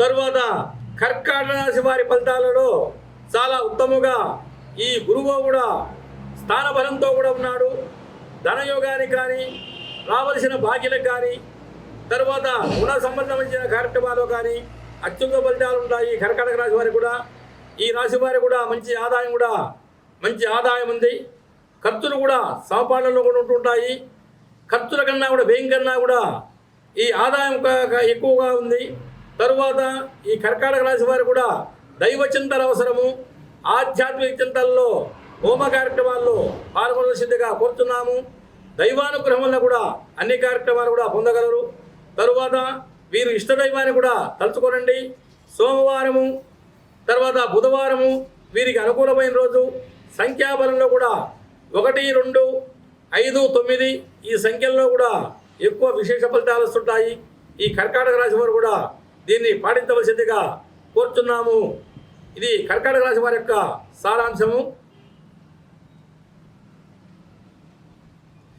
తరువాత కర్కాటక రాశి వారి ఫలితాలలో చాలా ఉత్తముగా ఈ గురువు కూడా స్థానబలంతో కూడా ఉన్నాడు. ధనయోగానికి కానీ రావలసిన భాగ్యులకు కానీ తర్వాత గుణ సంబంధించిన కార్యక్రమాలు కానీ అత్యున్నత ఫలితాలు ఉంటాయి. కర్కాటక రాశి వారికి కూడా ఈ రాశి వారికి కూడా మంచి ఆదాయం కూడా మంచి ఆదాయం ఉంది. ఖర్చులు కూడా సమపాలనలో కూడా ఉంటుంటాయి ఖర్చుల కన్నా కూడా వ్యయం కన్నా కూడా ఈ ఆదాయం ఎక్కువగా ఉంది. తరువాత ఈ కర్కాటక రాశి వారు కూడా దైవ చింతల అవసరము ఆధ్యాత్మిక చింతల్లో హోమ కార్యక్రమాల్లో పాల్గొనవలసిందిగా కోరుతున్నాము. దైవానుగ్రహం వల్ల కూడా అన్ని కార్యక్రమాలు కూడా పొందగలరు. తరువాత వీరు ఇష్టదైవాన్ని కూడా తలుచుకోనండి. సోమవారము తర్వాత బుధవారము వీరికి అనుకూలమైన రోజు. సంఖ్యాబలంలో కూడా ఒకటి రెండు ఐదు తొమ్మిది ఈ సంఖ్యల్లో కూడా ఎక్కువ విశేష ఫలితాలు వస్తుంటాయి. ఈ కర్కాటక రాశి వారు కూడా దీన్ని పాటించవలసిందిగా కోరుతున్నాము. ఇది కర్కాటక రాశి వారి యొక్క సారాంశము.